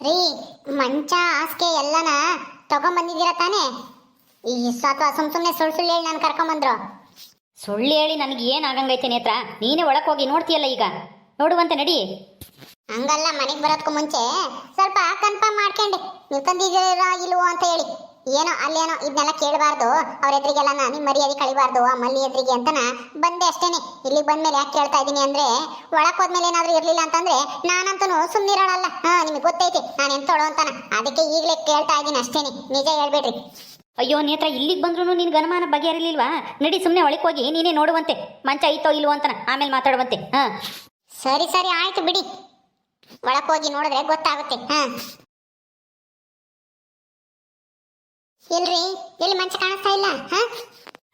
ರೀ ಮಂಚ ಹಾಸಿಗೆ ಎಲ್ಲನ ತಗೊಂಬಂದಿದ್ದೀರಾ ತಾನೇ? ಈ ಅಥವಾ ಸುಮ್ ಸುಮ್ಮನೆ ಸುಳ್ಳು ಸುಳ್ಳು ಹೇಳಿ ನಾನು ಕರ್ಕೊಂಬಂದ್ರು. ಸುಳ್ಳು ಹೇಳಿ ನನಗೆ ಏನು ಆಗಂಗೈತೆ ನೇತ್ರ? ನೀನೇ ಒಳಗೆ ಹೋಗಿ ನೋಡ್ತೀಯಲ್ಲ ಈಗ? ನೋಡುವಂತೆ ನಡಿ. ಹಂಗಲ್ಲ ಮನೆಗೆ ಬರೋದಕ್ಕೂ ಮುಂಚೆ ಸ್ವಲ್ಪ ಕನ್ಫರ್ಮ್ ಮಾಡ್ಕೊಂಡೆ. ನೀವು ತಂದಿದ್ದೀರಾ ಇಲ್ವೋ ಅಂತ ಹೇಳಿ. ಏನೋ ಅಲ್ಲೇನೋ ಇದನ್ನೆಲ್ಲ ಕೇಳಬಾರ್ದು. ಅವ್ರ ಎದುರಿಗೆಲ್ಲ ನಿಮ್ಮ ಮರ್ಯಾದೆ ಕಳಿಬಾರ್ದು ಆ ಮಲ್ಲಿ ಎದುರಿಗೆ ಅಂತನ ಬಂದೆ ಅಷ್ಟೇನೆ. ಇಲ್ಲಿಗೆ ಬಂದ್ಮೇಲೆ ಯಾಕೆ ಕೇಳ್ತಾ ಇದ್ದೀನಿ ಅಂದ್ರೆ ಒಳಕ್ ಹೋದ್ಮೇಲೆ ಏನಾದ್ರೂ ಇರ್ಲಿಲ್ಲ ಅಂತಂದ್ರೆ ನಾನಂತೂ ಸುಮ್ಮನಿರೋಳಲ್ಲ ಹಾ ನಿಮಗೆ ಗೊತ್ತೈತಿ ನಾನು ಎಂತೋಳು ಅಂತಾನ ಅದಕ್ಕೆ ಈಗಲೇ ಕೇಳ್ತಾ ಇದ್ದೀನಿ ಅಷ್ಟೇನೆ. ನಿಜ ಹೇಳ್ಬೇಡ್ರಿ. ಅಯ್ಯೋ ನೇತ್ರ ಇಲ್ಲಿಗೆ ಬಂದ್ರು ನಿನ್ ಗನಮಾನ ಬಗೆಹರಿಲಿಲ್ವಾ? ನಡಿ ಸುಮ್ಮನೆ ಒಳಕ್ ಹೋಗಿ ನೀನೇ ನೋಡುವಂತೆ. ಮಂಚ ಐತೋ ಇಲ್ವೋ ಅಂತನ ಆಮೇಲೆ ಮಾತಾಡುವಂತೆ. ಹಾ. ಸರಿ ಸರಿ ಆಯ್ತು ಬಿಡಿ. ಒಳಕ್ ಹೋಗಿ ನೋಡಿದ್ರೆ ಗೊತ್ತಾಗುತ್ತೆ. ಹಾ. ಎಲ್ರಿ ಎಲ್ಲಿ ಮಂಚ ಕಾಣಿಸ್ತಾ ಇಲ್ಲ? ಹಾ?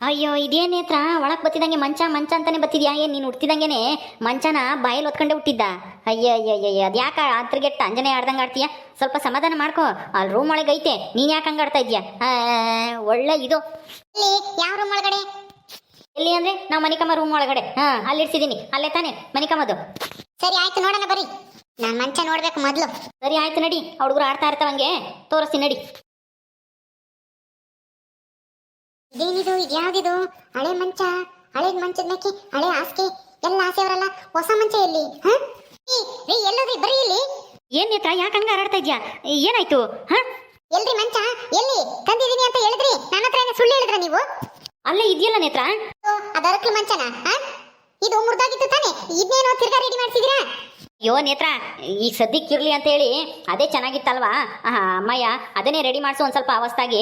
ಅಯ್ಯೋ ಇದೇನ್ ನೇತ್ರ. ಒಳಗೆ ಬತ್ತಿದಂಗೆ ಮಂಚ ಮಂಚ ಅಂತಾನೆ ಬತ್ತಿದ್ಯಾ? ಏನ್ ನೀನು ಹುಟ್ಟಿದಂಗೆನೆ ಮಂಚನ ಬಾಯಲ್ಲಿ ಹೊತ್ಕೊಂಡೆ ಹುಟ್ಟಿದ್ದ? ಅಯ್ಯೋ ಅಯ್ಯ ಅಯ್ಯೋ ಅದ್ಯಾಕ ಆತ್ರಗೆಟ್ಟ ಅಂಜನೆ ಆಡ್ದಂಗೆ ಆಡ್ತೀಯ? ಸ್ವಲ್ಪ ಸಮಾಧಾನ ಮಾಡ್ಕೋ. ಅಲ್ಲಿ ರೂಮ್ ಒಳಗೆ ಐತೆ. ನೀನ್ ಯಾಕೆ ಹಂಗೆ ಆಡ್ತಾ ಇದ್ಯಾ? ಆ, ಒಳ್ಳೆ ಇದು. ಯಾವ ರೂಮ್ ಒಳಗಡೆ? ಎಲ್ಲಿ ಅಂದ್ರೆ? ನಾವು ಮನಿಕಮ್ಮ ರೂಮ್ ಒಳಗಡೆ. ಹಾ ಅಲ್ಲಿ ಇಡ್ಸಿದೀನಿ. ಅಲ್ಲೇ ತಾನೆ ಮನಿಕಮ್ಮದು. ಸರಿ ಆಯ್ತು ನೋಡೋಣ ಬರೀ. ನಾನ್ ಮಂಚ ನೋಡ್ಬೇಕು ಮೊದ್ಲು. ಸರಿ ಆಯ್ತು ನಡಿ. ಹುಡುಗರು ಆಡ್ತಾ ಇರ್ತಾವಂಗೆ ತೋರಿಸಿ ನಡಿ. ಇದೇನಿದು ಇದ್ಯಾವ್ದಿದು? ಹಳೆ ಮಂಚ ಹಳೆ ಮಂಚದ ಮೇಕೆ ಹಳೆ ಹಾಸಿಗೆ ಎಲ್ಲ ಆಸೆಯವರಲ್ಲ. ಹೊಸ ಮಂಚ ಎಲ್ಲಿ? ರೀ ಎಲ್ಲೋದ್ರಿ ಬರ್ರಿ ಇಲ್ಲಿ. ಏನ್ ನೇತ್ರ ಯಾಕೆ ಹಂಗ ಹಾರಾಡ್ತಾ ಇದ್ಯಾ? ಏನಾಯ್ತು? ಹಾ? ಎಲ್ರಿ ಮಂಚ? ಎಲ್ಲಿ? ತಂದಿದೀನಿ ಅಂತ ಹೇಳಿದ್ರಿ? ನನ್ನ ಹತ್ರ ಏನ್ ಸುಳ್ಳು ಹೇಳಿದ್ರ ನೀವು? ಅಲ್ಲೇ ಇದೆಯಲ್ಲ ನೇತ್ರ? ಅದರಕ್ಕೆ ಮಂಚನ? ಇದು ಮುರ್ದಾಗಿತ್ತು ತಾನೆ? ಇದನ್ನೇನೋ ತಿರ್ಗಾ ರೆಡಿ ಮಾಡ್ಸಿದೀರಾ ಅಯ್ಯೋ ನೇತ್ರ ಈಗ ಸದ್ಯಕ್ಕೆ ಇರ್ಲಿ ಅಂತ ಹೇಳಿ ಅದೇ ಚೆನ್ನಾಗಿತ್ತಲ್ವಾ? ಅಮ್ಮಯ್ಯ, ಅದನ್ನೇ ರೆಡಿ ಮಾಡಿಸು ಒಂದು ಸ್ವಲ್ಪ ಅವಸ್ಥಾಗಿ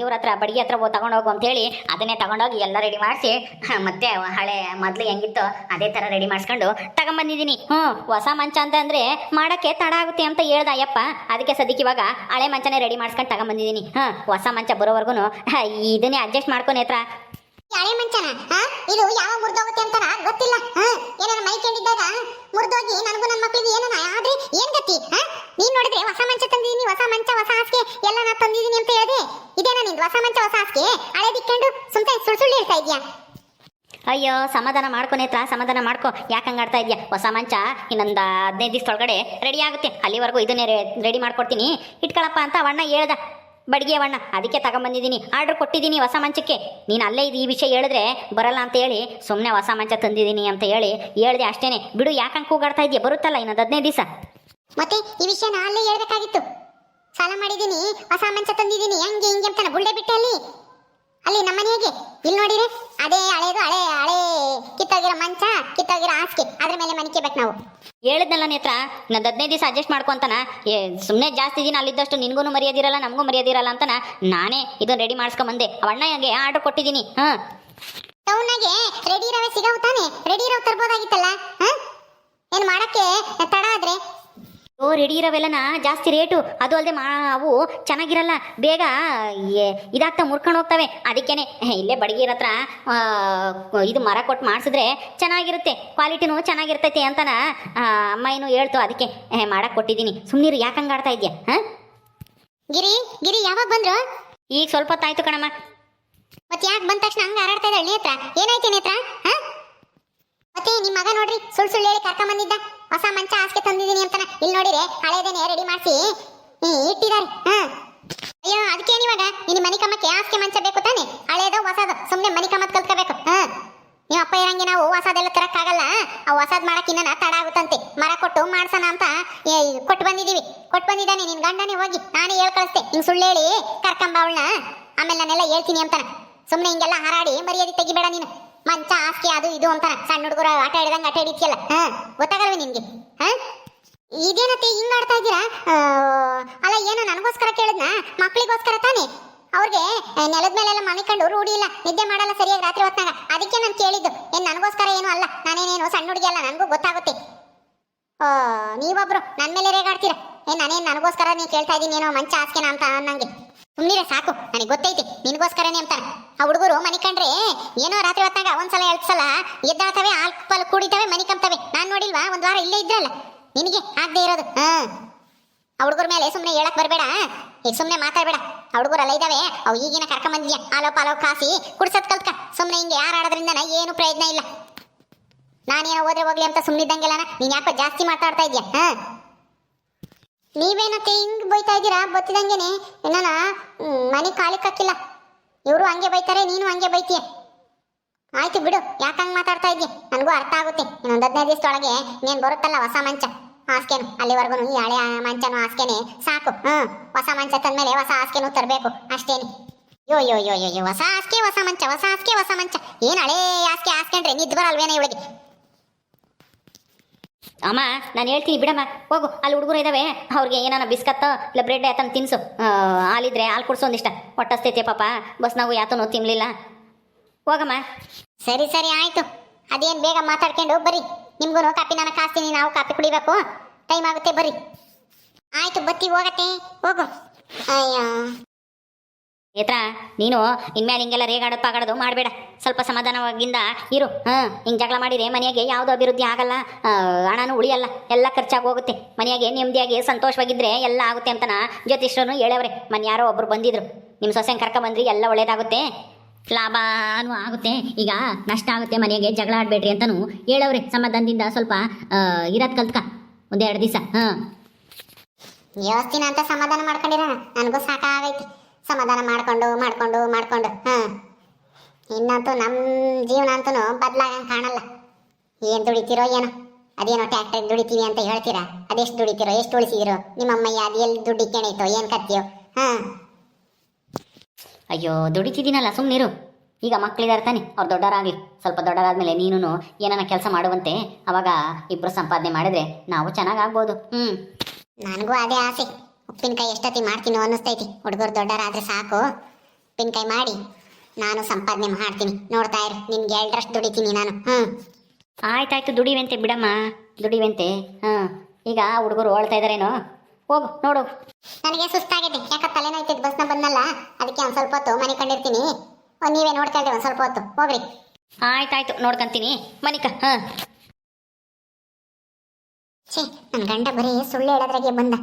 ಇವ್ರ ಹತ್ರ, ಬಡಿಗೆ ಹತ್ರ ಹೋಗಿ ಅಂತ ಹೇಳಿ ಅದನ್ನೇ ತಗೊಂಡೋಗಿ ಎಲ್ಲ ರೆಡಿ ಮಾಡಿಸಿ ಮತ್ತೆ ಹಳೆ ಮೊದಲು ಹೆಂಗಿತ್ತು ಅದೇ ಥರ ರೆಡಿ ಮಾಡಿಸ್ಕೊಂಡು ತಗೊಂಬಂದಿದ್ದೀನಿ ಹ್ಞೂ, ಹೊಸ ಮಂಚ ಅಂತ ಅಂದರೆ ಮಾಡೋಕ್ಕೆ ತಡ ಆಗುತ್ತೆ ಅಂತ ಹೇಳ್ದ ಅಯ್ಯಪ್ಪ. ಅದಕ್ಕೆ ಸದ್ಯಕ್ಕೆ ಇವಾಗ ಹಳೆ ಮಂಚನೇ ರೆಡಿ ಮಾಡಿಸ್ಕೊಂಡು ತಗೊಂಬಂದಿದ್ದೀನಿ ಹಾಂ, ಹೊಸ ಮಂಚ ಬರೋವರೆಗೂ ಇದನ್ನೇ ಅಡ್ಜಸ್ಟ್ ಮಾಡ್ಕೊ ನೇತ್ರ. ಹಳೆ ಮಂಚನ ಇದು ಯಾವ ಮುರಿದೋಗುತ್ತೆ ಅಂತ ಗೊತ್ತಿಲ್ಲ ಏನಾರ ಮೈ ಕಂಡಿದ್ದಾಗ ಮುರಿದೋಗಿ ನನಗೂ ನನ್ನ ಮಕ್ಳಿಗೆ ಏನಾನ ಆದ್ರೆ ಏನ್ ಗತಿ ನೀನ್ ನೋಡಿದ್ರೆ ಹೊಸ ಮಂಚ ತಂದಿದೀನಿ ಹೊಸ ಮಂಚ, ಹೊಸ ಹಾಸಿಗೆ ಎಲ್ಲ ನಾ ತಂದಿದೀನಿ ಅಂತ ಹೇಳಿದೆ. ಇದೇನ ನಿಂದು ಹೊಸ ಮಂಚ, ಹೊಸ ಹಾಸಿಗೆ? ಹಳೆ ದಿಕ್ಕೊಂಡು ಸುಮ್ನೆ ಸುಳ್ಳು ಸುಳ್ಳು ಹೇಳ್ತಾ ಇದ್ಯಾ ಅಯ್ಯೋ, ಸಮಾಧಾನ ಮಾಡ್ಕೊ ನೇತ್ರ, ಸಮಾಧಾನ ಮಾಡ್ಕೊ. ಯಾಕೆ ಹಂಗಾಡ್ತಾ ಇದೆಯಾ ಹೊಸ ಮಂಚ ಇನ್ನೊಂದು ಹದಿನೈದು ಒಳಗಡೆ ರೆಡಿ ಆಗುತ್ತೆ. ಅಲ್ಲಿವರೆಗೂ ಇದನ್ನೇ ರೆಡಿ ಮಾಡ್ಕೊಡ್ತೀನಿ. ಇಟ್ಕೊಳಪ್ಪ ಅಂತ ಅವಣ್ಣ ಹೇಳ್ದ. ಬಡಿಗೆ ಅವಣ್ಣ ಅದಕ್ಕೆ ತಗೊಂಬಂದಿದ್ದೀನಿ. ಆರ್ಡ್ರ್ ಕೊಟ್ಟಿದ್ದೀನಿ ಹೊಸ ಮಂಚಕ್ಕೆ. ನೀನು ಅಲ್ಲೇ ಇದು ಈ ವಿಷಯ ಹೇಳಿದ್ರೆ ಬರಲ್ಲ ಅಂತ ಹೇಳಿ ಸುಮ್ಮನೆ ಹೊಸ ಮಂಚ ತಂದಿದ್ದೀನಿ ಅಂತ ಹೇಳಿ ಹೇಳಿದೆ ಅಷ್ಟೇನೆ. ಬಿಡು, ಯಾಕೆ ಕೂಗಾಡ್ತಾ ಇದೆಯಾ ಬರುತ್ತಲ್ಲ ಇನ್ನೊಂದು ಹದಿನೈದು ದಿವಸ. ಮತ್ತೆ ಈ ವಿಷಯ ನಾ ಅಲ್ಲೇ ಹೇಳ್ಬೇಕಾಗಿತ್ತು. ಸಾಲ ಮಾಡಿದ್ದೀನಿ, ಹೊಸ ಮಂಚ ತಂದಿದೀನಿ ಹಂಗೆ, ಹಿಂಗೆ ಅಂತಾನೆ ಗುಳ್ಳೆ ಬಿಟ್ಟೆ ಅಲ್ಲಿ? ಅಲ್ಲಿ ನಮ್ಮ ಮನೆಗೆ ಇಲ್ಲಿ ನೋಡಿರಿ ಅದೇ ಹಳೇದು, ಹಳೆ ಹಳೆ ಕಿತ್ತಾಗಿರೋ ಮಂಚ ಹಾಸಿಗೆ ಅದ್ರ ಮೇಲೆ ಮನಿಕೇಬೇಕು ನಾವು. ಹೇಳಿದ್ನಲ್ಲ ನೇತ್ರ ಇನ್ನೊಂದು ಹದಿನೈದು ದಿವಸ ಅಡ್ಜಸ್ಟ್ ಮಾಡ್ಕೊಂತಾನ ಏ ಸುಮ್ಮನೆ ಜಾಸ್ತಿ ದಿನ ಅಲ್ಲಿದ್ದಷ್ಟು ನಿನಗೂ ಮರ್ಯಾದಿರಲ್ಲ ನಮಗೂ ಮರ್ಯಾದಿರಲ್ಲ ಅಂತನ. ನಾನೇ ಇದನ್ನ ರೆಡಿ ಮಾಡಿಸ್ಕೊಂಬಂದೆ. ಅವಣ್ಣಗೆ ಆರ್ಡರ್ ಕೊಟ್ಟಿದ್ದೀನಿ ಹಾಂ. ಟೌನ್ಗೆ ರೆಡಿ ಇರೋವೆ ಸಿಗವು ತಾನೆ? ರೆಡಿ ಇರೋ ತರ್ಬೋದಾಗಿತ್ತಲ್ಲ ಹಾ? ಏನು ಮಾಡಕ್ಕೆ? ತಡ ಆದ್ರೆ. ಓ ರೆಡಿ ಇರೋವೆಲ್ಲನ ಜಾಸ್ತಿ ರೇಟು. ಅದು ಅಲ್ಲದೆ ಮಾ ಅವು ಚೆನ್ನಾಗಿರಲ್ಲ. ಬೇಗ ಇದಾಗ್ತಾ ಮುರ್ಕೊಂಡು ಹೋಗ್ತವೆ. ಅದಕ್ಕೇನೆ ಇಲ್ಲೇ ಬಡಗಿರ ಹತ್ರ ಇದು ಮರ ಕೊಟ್ಟು ಮಾಡಿಸಿದ್ರೆ ಚೆನ್ನಾಗಿರುತ್ತೆ. ಕ್ವಾಲಿಟಿನೂ ಚೆನ್ನಾಗಿರ್ತೈತೆ ಅಂತನ ಏನು ಹೇಳ್ತು. ಅದಕ್ಕೆ ಮಾಡಕ್ಕೆ ಕೊಟ್ಟಿದ್ದೀನಿ. ಸುಮ್ಮನಿರು ಯಾಕೆ ಹಂಗೆ ಆಡ್ತಾ ಇದೆಯಾ? ಹಾಂ? ಗಿರಿ ಗಿರಿ ಯಾವಾಗ ಬಂದರು? ಈಗ ಸ್ವಲ್ಪ ಹೊತ್ತಾಯ್ತು ಕಣಮ್ಮ. ಮತ್ತೆ ಯಾಕೆ ಬಂದ ತಕ್ಷಣ ಹಂಗೆ ಹಾರಾಡ್ತಾ ಇದ್ದಾಳೆ? ಹತ್ರ. ಏನಾಯ್ತು ಹತ್ರ? ಹಾಂ? ಮತ್ತೆ ನಿಮ್ಮ ಮಗ ನೋಡ್ರಿ ಸುಳ್ಳು ಸುಳ್ಳು ಹೇಳಿ ಕರ್ಕೊಂಡ್ ಬಂದಿದ್ದ ಹೊಸ ಮಂಚ ಹಾಸಿಗೆ ತಂದಿದ್ದೀನಿ ಅಂತಾನ. ಇಲ್ಲಿ ನೋಡಿರೆ ಹಳೇದೇನೆ ರೆಡಿ ಮಾಡಿಸಿ. ಇಟ್ಟಿದ್ದಾರೆ. ಹಾ. ಅಯ್ಯೋ, ಅದಕ್ಕೆ ಇವಾಗ? ನಿನ್ನ ಮನೆ ಕಮ್ಮಕ್ಕೆ ಹಾಸಿಗೆ ಮಂಚ ಬೇಕು ತಾನೆ. ಹಳೇದು ಹೊಸದು. ಸುಮ್ಮನೆ ಮನೆ ಕಮ್ಮತ್ ಕಲ್ತ್ಕೋಬೇಕು. ಹಾ. ನಿಮ್ಮ ಅಪ್ಪ ಇರಂಗೆ ನಾವು ಹೊಸದೆಲ್ಲ ತರಕ್ಕಾಗಲ್ಲ. ಆ ಹೊಸದ್ ಮಾಡಕ್ಕಿನ್ನ ತಡ ಆಗುತ್ತಂತೆ. ಮರ ಕೊಟ್ಟು ಮಾಡ್ಸೋಣ ಅಂತ ಕೊಟ್ಟು ಬಂದಿದೀವಿ ಕೊಟ್ಟು ಬಂದಿದ್ದಾನೆ. ನಿನ್ ಗಂಡನೇ ಹೋಗಿ. ನಾನೇ ಹೇಳ್ ಕಳಿಸ್ತೆ. ಹಿಂಗ್ ಸುಳ್ಳು ಹೇಳಿ ಕರ್ಕಂಬ ಅವಳನ್ನ. ಆಮೇಲೆ ನಾನೆಲ್ಲ ಹೇಳ್ತೀನಿ ಅಂತಾನೆ. ಸುಮ್ಮನೆ ಹಿಂಗೆಲ್ಲ ಹಾರಾಡಿ ಮರ್ಯಾದೆ ತೆಗಿಬೇಡ ನೀನು. ಮಂಚ ಹಾಸಿಗೆ ಅದು ಇದು ಅಂತಾನೆ ಸಣ್ಣ ಹುಡುಗರು ಆಟ ಆಡಿದಂಗೆ ಆಟ ಆಡಿದ್ಯಲ್ಲ. ಹಾ, ಗೊತ್ತಾಗಲ್ವೇ ನಿನ್ಗೆ? ಹಾ? ಇದೇನತ್ತೆ, ಹಿಂಗ್ ಆಡ್ತಾ ಇದ್ದೀರಾ? ಅಲ್ಲ, ಏನೋ ನನಗೋಸ್ಕರ ಕೇಳಿದ್ನ? ಮಕ್ಳಿಗೋಸ್ಕರ ತಾನೇ? ಅವ್ರಿಗೆ ನೆಲದ ಮೇಲೆಲ್ಲ ಮನಿಕೊಂಡು ರೂಢಿ ಇಲ್ಲ. ನಿದ್ದೆ ಮಾಡಲ್ಲ ಸರಿಯಾಗಿ ರಾತ್ರಿ ಹೊತ್ತಾಗ ಅದಕ್ಕೆ ನಾನು ಕೇಳಿದ್ದು. ಏನ್ ನನಗೋಸ್ಕರ ಏನು ಅಲ್ಲ. ನಾನೇನೇನು ಸಣ್ಣ ಹುಡುಗಿ ಅಲ್ಲ, ನನಗೂ ಗೊತ್ತಾಗುತ್ತೆ. ಓ ನೀವೊಬ್ರು ನನ್ನ ಮೇಲೆ ರೇಗಾಡ್ತೀರಾ? ಏ, ನಾನೇನು ನನಗೋಸ್ಕರ ನೀ ಕೇಳ್ತಾ ಇದೀನಿ ಏನೋ ಮಂಚ ಹಾಸ್ಕೆನ ಅಂತ ಅನ್ನಂಗೆ. ಸುಮ್ಮನಿರ ಸಾಕು. ನನಗೆ ಗೊತ್ತೈತಿ. ನಿನಗೋಸ್ಕರನೇ ಅಂತಾನೆ ಆ ಹುಡುಗರು ಮನಿಕಂಡ್ರೆ ಏನೋ ರಾತ್ರಿ ಹೊತ್ತಾಗ ಒಂದ್ಸಲ ಎರಡ್ ಸಲ ಎದ್ದಾಳ್ತವೆ, ಹಾಲ್ ಪಾಲ್ ಮನಿ ಮನಿಕಂತವೆ ನಾನ್ ನೋಡಿಲ್ವಾ? ಒಂದ್ ವಾರ ಇಲ್ಲೇ ಇದ್ರಲ್ಲ. ನಿನಗೆ ಆಗದೆ ಇರೋದು. ಆ ಹುಡುಗರ ಮೇಲೆ ಸುಮ್ಮನೆ ಹೇಳಕ್ ಬರಬೇಡ. ಈಗ ಸುಮ್ಮನೆ ಮಾತಾಡಬೇಡ. ಆ ಹುಡುಗರೆಲ್ಲ ಇದಾವೆ. ಅವು ಈಗಿನ ಕರ್ಕೊಂಬಂದಿದ್ಯಾ ಆಲೋ ಪಾಲೋ ಕಾಸಿ ಕುಡ್ಸತ್ ಕಲ್ತ್ಕ. ಸುಮ್ಮನೆ ಹಿಂಗೆ ಯಾರು ಆಡೋದ್ರಿಂದ ಏನು ಪ್ರಯೋಜನ ಇಲ್ಲ. ನಾನೇನೋ ಹೋದ್ರೆ ಹೋಗ್ಲಿ ಅಂತ ಸುಮ್ಮನಿದ್ದಂಗೆಲ್ಲ ನೀನ್ ಯಾಕೋ ಜಾಸ್ತಿ ಮಾತಾಡ್ತಾ ಇದ್ಯಾ? ಹಾ. ನೀವೇನತ್ತೆ ಹಿಂಗ್ ಬೈತಾ ಇದ್ದೀರಾ? ಬತ್ತಿದಂಗೆನೆ. ನನ್ನ ಮನೆ ಖಾಲಿ ಕಕ್ಕಿಲ್ಲ. ಇವರು ಹಂಗೆ ಬೈತಾರೆ, ನೀನು ಹಂಗೆ ಬೈತೀಯ? ಆಯ್ತು ಬಿಡು, ಯಾಕೆ ಹಂಗೆ ಮಾತಾಡ್ತಾ ಇದ್ದಿ? ನನಗೂ ಅರ್ಥ ಆಗುತ್ತೆ. ಇನ್ನೊಂದು ಹದಿನೈದು ದಿವಸದೊಳಗೆ ನೀನು ಬರುತ್ತಲ್ಲ ಹೊಸ ಮಂಚ? ಹಾಸ್ಕೆನು ಅಲ್ಲಿವರೆಗೂ ಈ ಹಳೆ ಮಂಚನು ಹಾಸ್ಕೆನೆ ಸಾಕು ಹ್ಮ್ ಹೊಸ ಮಂಚ ತಂದ್ಮೇಲೆ ಹೊಸ ಹಾಸ್ಕೆನು ತರಬೇಕು, ಅಷ್ಟೇನೆ. ಯೋ ಯೋ ಯೋ ಯೋ ಹೊಸ ಹಾಸ್ಕೆ ಹೊಸ ಮಂಚ, ಹೊಸ ಹಾಸ್ಕೆ ಹೊಸ ಮಂಚ. ಏನ್ ಹಳೆ ಹಾಸ್ಕೆ ಹಾಸ್ಕೊಂಡ್ರೆ ನಿದ್ದು ಬರಲ್ವೇನೆ ಇವಳಿಗೆ? ಅಮ್ಮ, ನಾನು ಹೇಳ್ತೀನಿ, ಬಿಡಮ್ಮ. ಹೋಗು, ಅಲ್ಲಿ ಹುಡುಗರು ಇದ್ದಾವೆ ಅವ್ರಿಗೆ ಏನಾನ ಬಿಸ್ಕತ್ತ ಇಲ್ಲ ಬ್ರೆಡ್ ಯಾತನ ತಿನ್ಸು. ಹಾಲಿದ್ರೆ ಹಾಲು ಕುಡ್ಸೋ ಒಂದಿಷ್ಟ. ಹೊಟ್ಟಸ್ತೈತೆ ಪಾಪ? ಬಸ್ ನಾವು ಯಾತನೂ ತಿನ್ಲಿಲ್ಲ. ಹೋಗಮ್ಮ. ಸರಿ ಸರಿ, ಆಯಿತು. ಅದೇನು ಬೇಗ ಮಾತಾಡ್ಕೊಂಡು ಬರ್ರಿ ನಿಮ್ಗೂ ಕಾಪಿ ನಾನು ಕಾಸ್ತೀನಿ, ನಾವು ಕಾಪಿ ಕುಡಿಬೇಕು. ಟೈಮ್ ಆಗುತ್ತೆ ಬರ್ರಿ ಆಯಿತು, ಬತ್ತಿ ಹೋಗತ್ತೆ. ಹೋಗು. ಅಯ್ಯ. ಏತ್ರ, ನೀನು ಇನ್ಮೇಲೆ ಹಿಂಗೆಲ್ಲ ರೇಗಾಡೋದು ಪಾಗಾಡೋದು ಮಾಡಬೇಡ. ಸ್ವಲ್ಪ ಸಮಾಧಾನವಾಗಿಂದ ಇರು. ಹಾಂ, ಹಿಂಗೆ ಜಗಳ ಮಾಡಿದ್ರೆ ಮನೆಯಾಗೆ ಯಾವುದು ಅಭಿವೃದ್ಧಿ ಆಗಲ್ಲ. ಹಣನೂ ಉಳಿಯಲ್ಲ. ಎಲ್ಲ ಖರ್ಚಾಗಿ ಹೋಗುತ್ತೆ. ಮನೆಯಾಗೆ ನೆಮ್ಮದಿಯಾಗಿ ಸಂತೋಷವಾಗಿದ್ದರೆ ಎಲ್ಲ ಆಗುತ್ತೆ ಅಂತನ ಜ್ಯೋತಿಷ್ಯರು ಹೇಳವ್ರೆ ಮನೆ ಯಾರೋ ಒಬ್ಬರು ಬಂದಿದ್ರು. ನಿಮ್ಮ ಸೊಸೆ ಕರ್ಕೊಂಬಂದ್ರಿ, ಎಲ್ಲ ಒಳ್ಳೇದಾಗುತ್ತೆ. ಲಾಭನೂ ಆಗುತ್ತೆ. ಈಗ ನಷ್ಟ ಆಗುತ್ತೆ ಮನೆಗೆ ಜಗಳ ಆಡಬೇಡ್ರಿ ಅಂತನೂ ಹೇಳವ್ರೆ. ಸಮಾಧಾನದಿಂದ ಸ್ವಲ್ಪ ಇರೋದು ಕಲ್ತ್ಕ. ಒಂದೆರಡು ದಿವಸ. ಹಾಂ. ಯೋಸ್ತಿನ ಅಂತ ಸಮಾಧಾನ ಮಾಡ್ಕೊಂಡಿರೋಣ. ನನಗೂ ಸಾಕಾಗೈತಿ. ಸಮಾಧಾನ ಮಾಡ್ಕೊಂಡು ಮಾಡ್ಕೊಂಡು ಮಾಡ್ಕೊಂಡು ಹಾ. ಇನ್ನಂತೂ ನಮ್ಮ ಜೀವನ ಅಂತೂ ಬದಲಾಗಂಗೆ ಕಾಣಲ್ಲ. ಏನು ದುಡಿತೀರೋ ಏನೋ. ಅದೇನೋ ಟ್ಯಾಕ್ಟ್ರಿಗೆ ದುಡಿತೀವಿ ಅಂತ ಹೇಳ್ತೀರಾ? ಅದೆಷ್ಟು ದುಡಿತೀರೋ ಎಷ್ಟು ಉಳಿಸಿದಿರೋ? ನಿಮ್ಮಮ್ಮಯ್ಯ ಅದು ಎಲ್ಲಿ ದುಡ್ಡು ಕೇಣೈತೋ ಏನು ಕತ್ತೀಯೋ ಹಾಂ. ಅಯ್ಯೋ ದುಡಿತಿದ್ದೀನಲ್ಲ ಸುಮ್ಮನಿರು ಈಗ ಮಕ್ಕಳಿದ್ದಾರೆ ತಾನೆ ಅವ್ರು ದೊಡ್ಡವರಾಗಲಿ ಸ್ವಲ್ಪ ದೊಡ್ಡವರಾದ್ಮೇಲೆ ನೀನು ಏನಾನ ಕೆಲಸ ಮಾಡುವಂತೆ. ಅವಾಗ ಇಬ್ಬರು ಸಂಪಾದನೆ ಮಾಡಿದ್ರೆ ನಾವು ಚೆನ್ನಾಗಾಗ್ಬೋದು ಹ್ಞೂ ನನಗೂ ಅದೇ ಆಸೆ. ಉಪ್ಪಿನಕಾಯಿ ಎಷ್ಟೊತ್ತಿ ಮಾಡ್ತೀನೋ ಅನ್ನಿಸ್ತೈತಿ. ಹುಡುಗರು ದೊಡ್ಡರಾದ್ರೆ ಸಾಕು. ಉಪ್ಪಿನಕಾಯಿ ಮಾಡಿ ನಾನು ಸಂಪಾದನೆ ಮಾಡ್ತೀನಿ. ನೋಡ್ತಾ ಇರು ನಿನ್ಗೆ ಎರಡರಷ್ಟು ದುಡಿತೀನಿ ನಾನು. ಹ್ಞೂ ಆಯ್ತಾಯ್ತು ದುಡಿವೆಂತೆ ಬಿಡಮ್ಮ. ದುಡಿವೆಂತೆ. ಹಾಂ ಈಗ ಹುಡುಗರು ಓಳ್ತಾ ಇದಾರೇನೋ? ಹೋಗು ನೋಡು. ನನಗೆ ಸುಸ್ತಾಗಿದೆ. ಯಾಕೆ ತಲೆನೋಯ್ತಿದ್ ಬಸ್ನ ಬಂದಲ್ಲ? ಅದಕ್ಕೆ ಒಂದು ಸ್ವಲ್ಪ ಹೊತ್ತು ಮನೆ ಕಂಡಿರ್ತೀನಿ. ನೀವೇ ನೋಡ್ತಾ ಇದ್ದೀವಿ ಒಂದು ಸ್ವಲ್ಪ ಹೊತ್ತು. ಹೋಗ್ರಿ. ಆಯ್ತಾಯ್ತು ನೋಡ್ಕೊಂತೀನಿ. ಮನಿಕ ಹಾಂ. ಛೇ ನನ್ನ ಗಂಡ ಬರೀ ಸುಳ್ಳು ಹೇಳೋದ್ರಾಗೆ ಬಂದ.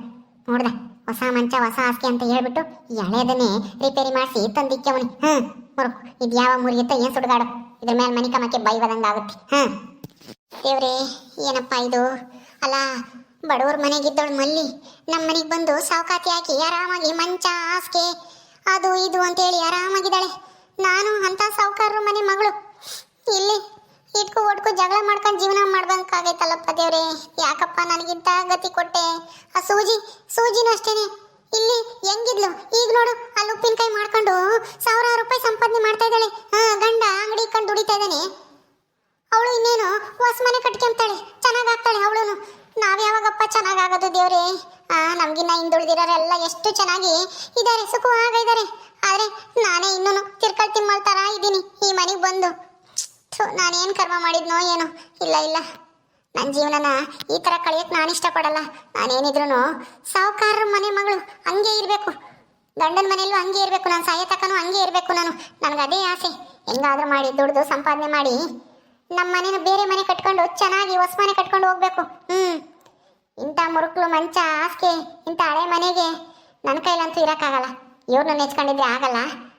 ನೋಡ್ದ. ಹೊಸ ಮಂಚ, ಹೊಸ ಹಾಸಿಗೆ ಅಂತ ಹೇಳ್ಬಿಟ್ಟು ಈ ಹಳೆಯದನ್ನೇ ರಿಪೇರಿ ಮಾಡಿಸಿ ತಂದಿಕ್ಕವನಿ ಹ್ಮ್ ಹ್ಞೂ ಇದು ಯಾವ ಮುರಿಯುತ್ತೋ ಏನು ಸುಡ್ಗಾಡು? ಇದ್ರ ಮೇಲೆ ಮನೆ ಕಮಕ್ಕೆ ಬೈವದಂಗಾಗುತ್ತೆ ಹ್ಮ್. ದೇವ್ರೇ, ಏನಪ್ಪ ಇದು? ಅಲ್ಲ, ಬಡವ್ರ ಮನೆಗಿದ್ದವಳು ಮಲ್ಲಿ ನಮ್ಮ ಮನೆಗೆ ಬಂದು ಸಾವುಕಾತಿ ಹಾಕಿ ಆರಾಮಾಗಿ ಮಂಚ, ಹಾಸಿಗೆ, ಅದು ಇದು ಅಂತೇಳಿ ಆರಾಮಾಗಿದ್ದಾಳೆ. ನಾನು ಅಂತ ಸಾವುಕಾರರು ಮನೆ ಮಗಳು. ಇಲ್ಲಿ ಇಟ್ಕೊ ಒಟ್ಕೊ ಜಗಳ ಮಾಡ್ಕೊಂಡು ಜೀವನ ಮಾಡ್ಬೇಕಾಗೈತಲ್ಲಪ್ಪ ದೇವ್ರೆ. ಯಾಕಪ್ಪ ನನಗಿಂತ ಗತಿ ಕೊಟ್ಟೆ? ಆ ಸೂಜಿ, ಸೂಜಿನೂ ಅಷ್ಟೇನೆ. ಇಲ್ಲಿ ಹೆಂಗಿದ್ಲು? ಈಗ ನೋಡು ಅಲ್ಲಿ ಉಪ್ಪಿನಕಾಯಿ ಮಾಡ್ಕೊಂಡು ಸಾವಿರಾರು ರೂಪಾಯಿ ಸಂಪಾದನೆ ಮಾಡ್ತಾ ಇದ್ದಾಳೆ. ಹಾ, ಗಂಡ ಅಂಗಡಿ ಕಂಡು ದುಡಿತಾ ಇದ್ದಾನೆ. ಅವಳು ಇನ್ನೇನು ಹೊಸ ಮನೆ ಕಟ್ಕೊಂತಾಳೆ ಚೆನ್ನಾಗಾಗ್ತಾಳೆ ಅವಳು ನಾವ್ ಯಾವಾಗಪ್ಪ ಚೆನ್ನಾಗಾಗೋದು ದೇವ್ರೆ? ಆ, ನಮ್ಗಿನ್ನ ಹಿಂದುಳಿದಿರೋರೆಲ್ಲ ಎಷ್ಟು ಚೆನ್ನಾಗಿ ಇದ್ದಾರೆ ಆದ್ರೆ ನಾನೇ ಇನ್ನೂ ತಿರ್ಕಲ್ ತಿಮ್ಮಲ್ ತರ ಇದ್ದೀನಿ. ಈ ಮನೆಗೆ ಬಂದು. ಥು, ನಾನೇನು ಕರ್ಮ ಮಾಡಿದ್ನೋ ಏನೋ. ಇಲ್ಲ ಇಲ್ಲ. ನನ್ನ ಜೀವನನ ಈ ತರ ಕಳೆಯೋಕ್ಕೆ ನಾನು ಇಷ್ಟಪಡಲ್ಲ. ನಾನೇನಿದ್ರು ಸಾವುಕಾರರ ಮನೆ ಮಗಳು ಹಂಗೆ ಇರಬೇಕು. ಗಂಡನ ಮನೆಯಲ್ಲೂ ಹಂಗೆ ಇರಬೇಕು. ನಾನು ಸಾಯ ತಕ್ಕನು ಹಂಗೆ ಇರಬೇಕು ನಾನು. ನನಗೆ ಅದೇ ಆಸೆ. ಹೆಂಗಾದರೂ ಮಾಡಿ ದುಡ್ದು ಸಂಪಾದನೆ ಮಾಡಿ. ನಮ್ಮ ಮನೇನ ಬೇರೆ ಮನೆ ಕಟ್ಕೊಂಡು ಚೆನ್ನಾಗಿ ಹೊಸ ಮನೆ ಕಟ್ಕೊಂಡು ಹೋಗ್ಬೇಕು. ಹ್ಮ್. ಇಂಥ ಮುರುಕ್ಲು ಮಂಚ ಹಾಸಿಗೆ ಇಂಥ ಹಳೆ ಮನೆಗೆ ನನ್ನ ಕೈಲಂತೂ ಇರೋಕ್ಕಾಗಲ್ಲ. ಇವ್ರನ್ನ ನೆಚ್ಕೊಂಡಿದ್ರೆ ಆಗಲ್ಲ.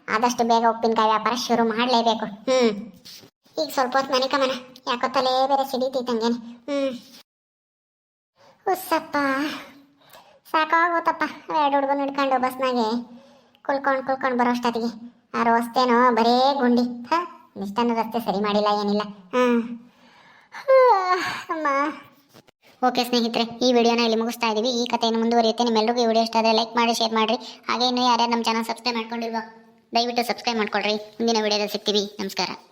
ಆದಷ್ಟು ಬೇಗ ಉಪ್ಪಿನಕಾಯಿ ವ್ಯಾಪಾರ ಶುರು ಮಾಡಲೇಬೇಕು. ಹ್ಮ್. ಈಗ ಸ್ವಲ್ಪ ಹೊತ್ತು ಮನೆ ಕಮನ. ಯಾಕೋ ತಲೆ ಬೇರೆ ಸಿಡಿತೈತಂಗೇನೆ ಹ್ಮ್. ಹುಸ್ಸಪ್ಪ. ಸಾಕಾಗೋತಪ್ಪ ಎರಡು ಹುಡುಗನ ಹಿಡ್ಕೊಂಡು ಬಸ್ನಾಗೆ ಕುಲ್ಕೊಂಡು ಕುಲ್ಕೊಂಡು ಬರೋ ಅಷ್ಟೊತ್ತಿಗೆ. ಆ ರಸ್ತೆನೋ ಬರೇ ಗುಂಡಿ. ಹ, ನಿಷ್ಠಾನ ರಸ್ತೆ ಸರಿ ಮಾಡಿಲ್ಲ, ಏನಿಲ್ಲ. ಹಾಂ. ಅಮ್ಮ. ಓಕೆ ಸ್ನೇಹಿತರೆ, ಈ ವಿಡಿಯೋನ ಇಲ್ಲಿ ಮುಗಿಸ್ತಾ ಇದ್ದೀವಿ ಈ ಕಥೆಯನ್ನು ಮುಂದುವರಿಯುತ್ತೆ. ನಿಮ್ಮೆಲ್ಲರಿಗೂ ಈ ವಿಡಿಯೋ ಇಷ್ಟ ಆದರೆ ಲೈಕ್ ಮಾಡಿ, ಶೇರ್ ಮಾಡಿರಿ. ಹಾಗೆ ಇನ್ನೂ ಯಾರ್ಯಾರು ನಮ್ಮ ಚಾನಲ್ ಸಬ್ಸ್ಕ್ರೈಬ್ ಮಾಡ್ಕೊಂಡಿಲ್ವೋ, ದಯವಿಟ್ಟು ಸಬ್ಸ್ಕ್ರೈಬ್ ಮಾಡ್ಕೊಳ್ರಿ. ಮುಂದಿನ ವಿಡಿಯೋದಲ್ಲಿ ಸಿಗ್ತೀವಿ. ನಮಸ್ಕಾರ.